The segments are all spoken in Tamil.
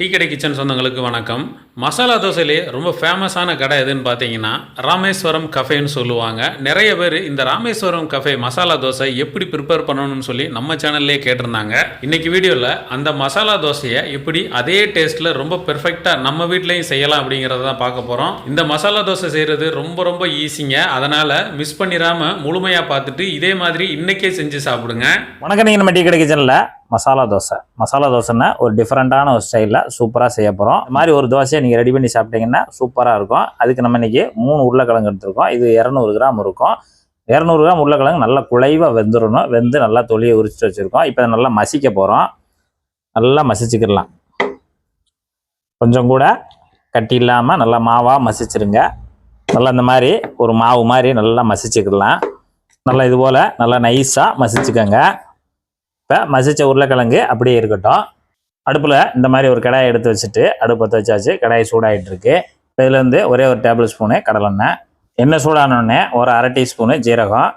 டீ கடை கிச்சன் சொந்தங்களுக்கு வணக்கம். மசாலா தோசையிலே ரொம்ப ஃபேமஸான கடை எதுன்னு பார்த்தீங்கன்னா ராமேஸ்வரம் கஃபேன்னு சொல்லுவாங்க. நிறைய பேர் இந்த ராமேஸ்வரம் கஃபே மசாலா தோசை எப்படி ப்ரிப்பேர் பண்ணணும்னு சொல்லி நம்ம சேனல்லே கேட்டிருந்தாங்க. இன்னைக்கு வீடியோவில் அந்த மசாலா தோசையை எப்படி அதே டேஸ்ட்டில் ரொம்ப பெர்ஃபெக்டாக நம்ம வீட்லேயும் செய்யலாம் அப்படிங்கிறத தான் பார்க்க போகிறோம் இந்த மசாலா தோசை செய்கிறது ரொம்ப ரொம்ப ஈஸிங்க அதனால் மிஸ் பண்ணிடாமல் முழுமையாக பார்த்துட்டு இதே மாதிரி இன்னைக்கே செஞ்சு சாப்பிடுங்க. வணக்கம். நீங்கள் நம்ம டீ கடை கிச்சனில் மசாலா தோசை. மசாலா தோசைன்னா ஒரு டிஃப்ரெண்ட்டான ஒரு ஸ்டைலில் சூப்பராக செய்ய போகிறோம் இந்த மாதிரி ஒரு தோசையை நீங்கள் ரெடி பண்ணி சாப்பிட்டீங்கன்னா சூப்பராக இருக்கும். அதுக்கு நம்ம இன்னைக்கு மூணு உருளைக்கிழங்கு எடுத்துருக்கோம். இது இரநூறு கிராம் இருக்கும். இரநூறு கிராம் உருளைக்கிழங்கு நல்லா குழைவாக வெந்துடணும் வெந்து நல்லா தொலியை உரிச்சிட்டு வச்சுருக்கோம். இப்போ இதை நல்லா மசிக்க போகிறோம் நல்லா மசிச்சுக்கிடலாம் கொஞ்சம் கூட கட்டி இல்லாமல் நல்லா மாவாக மசிச்சிருங்க. நல்லா இந்த மாதிரி ஒரு மாவு மாதிரி நல்லா மசிச்சுக்கிடலாம் நல்லா இது போல் நல்லா நைஸாக மசிச்சுக்கோங்க. இப்போ மசிச்ச உருளைக்கிழங்கு அப்படியே இருக்கட்டும். அடுப்பில் இந்த மாதிரி ஒரு கடாயை எடுத்து வச்சுட்டு அடுப்பு பற்ற வச்சாச்சு. கடாய் சூடாகிட்டு இருக்கு இப்போ இதுலேருந்து ஒரே ஒரு டேபிள் ஸ்பூனு கடலெண்ணெய் எண்ணெய். சூடானோடனே ஒரு அரை டீஸ்பூனு ஜீரகம்.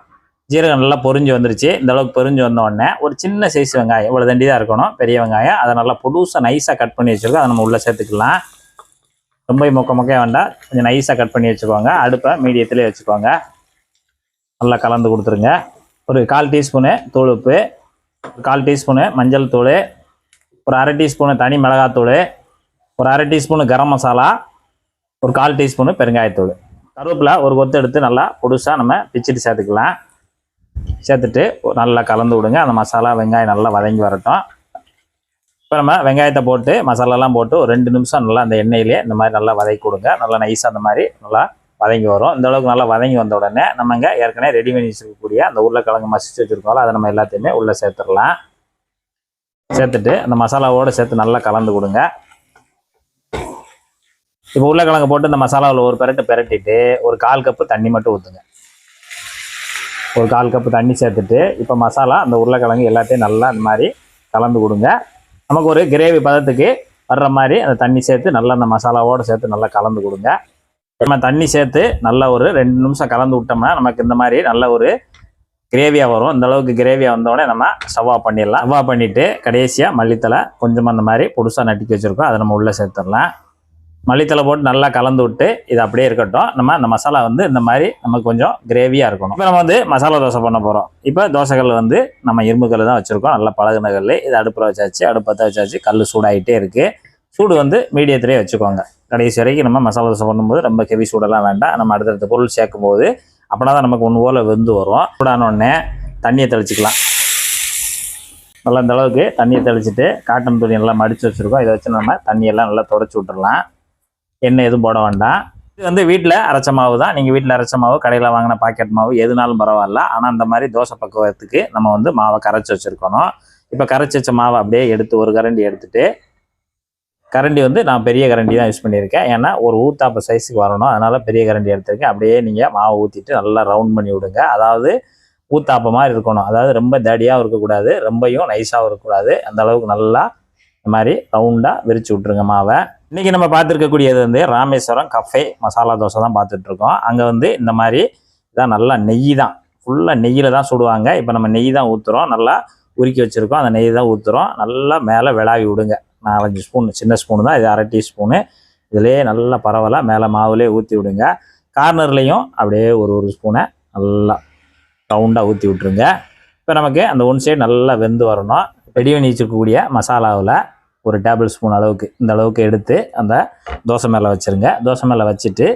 ஜீரகம் நல்லா பொரிஞ்சு வந்துருச்சு. இந்த அளவுக்கு பொரிஞ்சு வந்த ஒரு சின்ன சைஸ் வெங்காயம். இவ்வளோ தண்டி தான் இருக்கணும். பெரிய வெங்காயம். அதை நல்லா புதுசாக நைஸாக கட் பண்ணி வச்சுருக்கோம். அதை நம்ம உள்ளே சேர்த்துக்கலாம். ரொம்ப மொக்க மொக்க வேண்டாம். கொஞ்சம் நைஸாக கட் பண்ணி வச்சுக்கோங்க. அடுப்பை மீடியத்திலே வச்சுக்கோங்க. நல்லா கலந்து கொடுத்துருங்க. ஒரு கால் டீஸ்பூனு தூள் கால் டீஸ்பூனு மஞ்சள் தூள் ஒரு அரை டீஸ்பூனு தனி மிளகாத்தூள் ஒரு அரை டீஸ்பூனு கரம் மசாலா ஒரு கால் டீஸ்பூனு பெருங்காயத்தூள் கருவேப்பிலை ஒரு கொத்து எடுத்து நல்லா பொடுசாக நம்ம பிச்சுட்டு சேர்த்துக்கலாம். சேர்த்துட்டு நல்லா கலந்து விடுங்க. அந்த மசாலா வெங்காயம் நல்லா வதங்கி வரட்டும். இப்போ நம்ம வெங்காயத்தை போட்டு மசாலாலாம் போட்டு ஒரு ரெண்டு நிமிஷம் நல்லா அந்த எண்ணெயிலே இந்த மாதிரி நல்லா வதக்கி கொடுங்க. நல்லா நைஸாக அந்த மாதிரி நல்லா வதங்கி வரும். இந்த அளவுக்கு நல்லா வதங்கி வந்த உடனே நம்ம இங்கே ஏற்கனவே ரெடி பண்ணி அந்த உருளைக்கிழங்கு மசிச்சு வச்சுருக்கோம்ல அதை நம்ம எல்லாத்தையுமே உள்ளே சேர்த்துடலாம். சேர்த்துட்டு அந்த மசாலாவோடு சேர்த்து நல்லா கலந்து கொடுங்க. இப்போ உருளைக்கிழங்கு போட்டு இந்த மசாலாவில் ஒரு பெரட்டு பெரட்டிட்டு ஒரு கால் கப்பு தண்ணி மட்டும் ஊற்றுங்க ஒரு கால் கப்பு தண்ணி சேர்த்துட்டு இப்போ மசாலா அந்த உருளைக்கிழங்கு எல்லாத்தையும் நல்லா அந்த மாதிரி கலந்து கொடுங்க. நமக்கு ஒரு கிரேவி பதத்துக்கு வர்ற மாதிரி அந்த தண்ணி சேர்த்து நல்லா அந்த மசாலாவோடு சேர்த்து நல்லா கலந்து கொடுங்க. நம்ம தண்ணி சேர்த்து நல்லா ஒரு ரெண்டு நிமிஷம் கலந்து விட்டோம்னா நமக்கு இந்த மாதிரி நல்ல ஒரு கிரேவியாக வரும். இந்த அளவுக்கு கிரேவியாக வந்தோடனே நம்ம சவா பண்ணிடலாம். சவா பண்ணிவிட்டு கடைசியாக மல்லித்தலை கொஞ்சமாக அந்த மாதிரி புதுசாக நட்டிக்கி வச்சுருக்கோம். அதை நம்ம உள்ளே சேர்த்துடலாம். மல்லித்தலை போட்டு நல்லா கலந்து விட்டு இது அப்படியே இருக்கட்டும். நம்ம அந்த மசாலா வந்து இந்த மாதிரி நமக்கு கொஞ்சம் கிரேவியாக இருக்கணும். இப்போ நம்ம வந்து மசாலா தோசை பண்ண போகிறோம் இப்போ தோசைகள் வந்து நம்ம இரும்பு கல் தான் வச்சுருக்கோம். நல்லா பழகுன கல் இது அடுப்பில் வச்சாச்சு. அடுப்பத்தை வச்சாச்சு. கல் சூடாகிட்டே இருக்குது சூடு வந்து மீடியத்திலே வச்சுக்கோங்க. கடைசி வரைக்கும் நம்ம மசாலா தோசை பண்ணும்போது ரொம்ப ஹெவி சூடெல்லாம் வேண்டாம். நம்ம அடுத்தடுத்த பொருள் சேர்க்கும் போது அப்படின்னா தான் நமக்கு ஒன்று ஓலை வெந்து வரும். சூடானோடனே தண்ணியை தெளிச்சிக்கலாம். நல்லா இந்த அளவுக்கு தண்ணியை தெளிச்சிட்டு காட்டன் துணி எல்லாம் மடித்து வச்சுருக்கோம். இதை வச்சு நம்ம தண்ணியெல்லாம் நல்லா தொடச்சி விட்டுடலாம் எண்ணெய் எதுவும் போட வேண்டாம். இது வந்து வீட்டில் அரைச்ச மாவு தான். நீங்கள் வீட்டில் அரைச்ச மாவு கடையில் வாங்கின பாக்கெட் மாவு எதுனாலும் பரவாயில்ல. ஆனால் அந்த மாதிரி தோசை பக்குவத்துக்கு நம்ம வந்து மாவை கரைச்சி வச்சுருக்கணும். இப்போ கரைச்சி வச்ச மாவை அப்படியே எடுத்து ஒரு கரண்டி எடுத்துகிட்டு கரண்டி வந்து நான் பெரிய கரண்டி தான் யூஸ் பண்ணியிருக்கேன். ஏன்னா ஒரு ஊத்தாப்ப சைஸுக்கு வரணும். அதனால் பெரிய கரண்டி எடுத்திருக்கேன். அப்படியே நீங்கள் மாவு ஊற்றிட்டு நல்லா ரவுண்ட் பண்ணி விடுங்க. அதாவது ஊத்தாப்ப மாதிரி இருக்கணும். அதாவது ரொம்ப தடியாகவும் இருக்கக்கூடாது. ரொம்பையும் நைஸாகவும் இருக்கக்கூடாது. அந்த அளவுக்கு நல்லா இந்த மாதிரி ரவுண்டாக விரித்து விட்ருங்க மாவை. இன்றைக்கி நம்ம பார்த்துருக்கக்கூடியது வந்து ராமேஸ்வரம் கஃபே மசாலா தோசை தான் பார்த்துட்ருக்கோம். அங்கே வந்து இந்த மாதிரி இதான் நல்லா நெய் தான். ஃபுல்லாக நெய்யில் தான் சுடுவாங்க. இப்போ நம்ம நெய் தான் ஊற்றுறோம் நல்லா உருக்கி வச்சுருக்கோம். அந்த நெய் தான் ஊற்றுறோம் நல்லா மேலே விளாவி விடுங்க. நாலஞ்சு ஸ்பூன் சின்ன ஸ்பூன் தான். இது அரை டீஸ்பூனு இதிலே நல்லா பரவலாக மேலே மாவுலே ஊற்றி விடுங்க. கார்னர்லேயும் அப்படியே ஒரு ஒரு ஸ்பூனை நல்லா ரவுண்டாக ஊற்றி விட்ருங்க இப்போ நமக்கு அந்த ஒன் சைடு நல்லா வெந்து வரணும். ரெடி பண்ணி வச்சுருக்கக்கூடிய மசாலாவில் ஒரு டேபிள் ஸ்பூன் அளவுக்கு இந்த அளவுக்கு எடுத்து அந்த தோசை மேலே வச்சுருங்க. தோசை மேலே வச்சுட்டு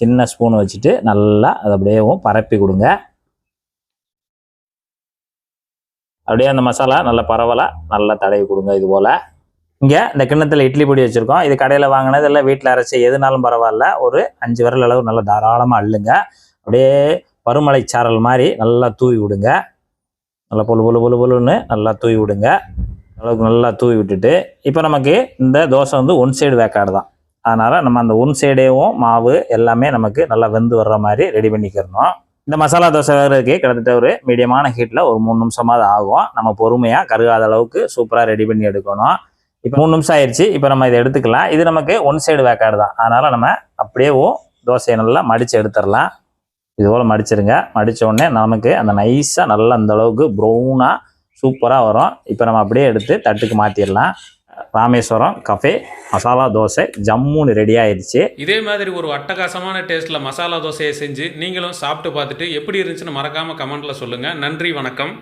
சின்ன ஸ்பூன் வச்சுட்டு நல்லா அதை அப்படியேவும் பரப்பி கொடுங்க. அப்படியே அந்த மசாலா நல்லா பரவலாக நல்லா தடவி கொடுங்க இது போல். இங்கே இந்த கிண்ணத்தில் இட்லி பொடி வச்சுருக்கோம். இது கடையில் வாங்கினது இல்லை வீட்டில் அரைச்சி எதுனாலும் பரவாயில்ல. ஒரு அஞ்சு விரல் அளவு நல்லா தாராளமாக அள்ளுங்க. அப்படியே பருமலை சாரல் மாதிரி நல்லா தூவி விடுங்க. நல்லா பொழு பொழு பொழு பொழுன்னு நல்லா தூவி விடுங்க. அளவுக்கு நல்லா தூவி விட்டுட்டு இப்போ நமக்கு இந்த தோசை வந்து ஒன் சைடு வேக்காடு தான். அதனால் நம்ம அந்த ஒன் சைடேவும் மாவு எல்லாமே நமக்கு நல்லா வெந்து வர்ற மாதிரி ரெடி பண்ணிக்கிறணும். இந்த மசாலா தோசை வேகிறதுக்கு கிட்டத்தட்ட ஒரு மீடியமான ஹீட்டில் ஒரு மூணு நிமிஷமாவது ஆகும். நம்ம பொறுமையாக கருகாத அளவுக்கு சூப்பராக ரெடி பண்ணி எடுக்கணும். இப்போ மூணு நிமிஷம் ஆயிடுச்சு இப்போ நம்ம இதை எடுத்துக்கலாம். இது நமக்கு ஒன் சைடு வேக்காடு தான். அதனால் நம்ம அப்படியேவும் தோசையை நல்லா மடித்து எடுத்துடலாம். இதுபோல் மடிச்சிருங்க. மடித்த உடனே நமக்கு அந்த நைஸாக நல்லா அந்த அளவுக்கு ப்ரௌனாக சூப்பராக வரும். இப்போ நம்ம அப்படியே எடுத்து தட்டுக்கு மாற்றிடலாம் ராமேஸ்வரம் கஃபே மசாலா தோசை ஜம்முன்னு ரெடி ஆயிடுச்சு இதே மாதிரி ஒரு அட்டகாசமான டேஸ்ட்டில் மசாலா தோசையை செஞ்சு நீங்களும் சாப்பிட்டு பார்த்துட்டு எப்படி இருந்துச்சுன்னு மறக்காமல் கமெண்ட்டில் சொல்லுங்கள் நன்றி வணக்கம்.